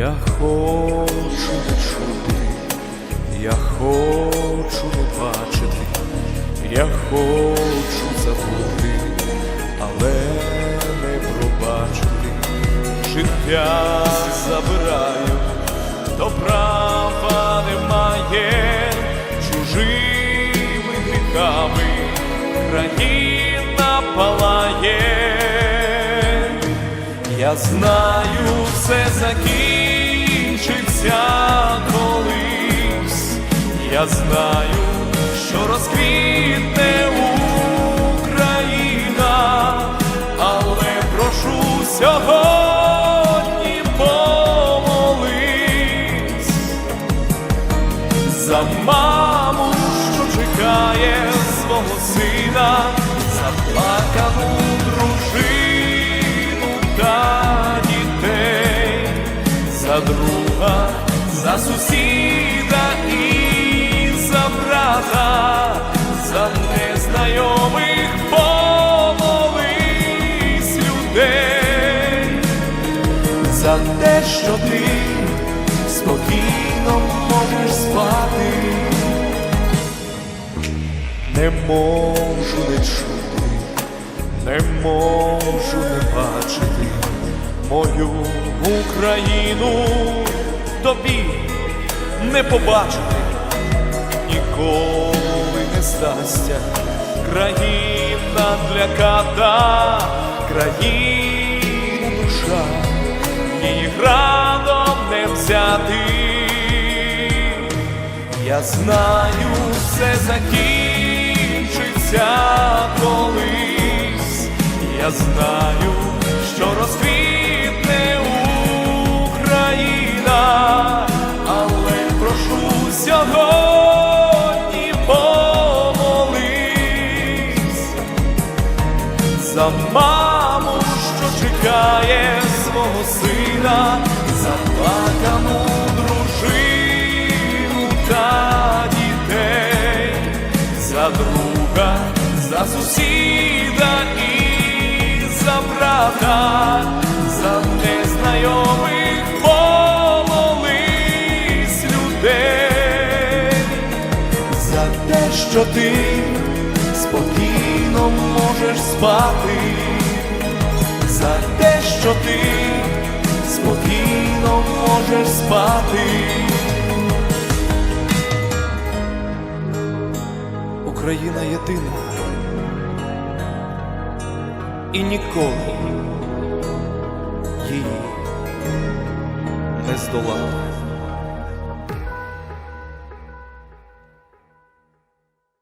Я хочу чути, я хочу не бачити, я хочу забути, але не пробачити. Життя забираю, то права немає чужими гріхами, країна палає. Я знаю, все закінчиться колись. Я знаю, що розквітне Україна, але прошу сьогодні помолись за маму, що чекає свого сина, заплакану дружину та дітей, за друга, за сусіда і за брата, за незнайомих помолись людей. За те, що ти спокійно можеш спати, не можу не чути, не можу не бачити мою Україну тобі не побачити ніколи не здасться країна для ката, країна душа, її градом не взяти. Я знаю, все закінчиться колись. Я знаю, що розквітне сьогодні помолись. За маму, що чекає свого сина, за плакану дружину та дітей, за друга, за сусіда і за брата, за незнайомих за те, що ти спокійно можеш спати, за те, що ти спокійно можеш спати. Україна єдина і ніколи її не здолати.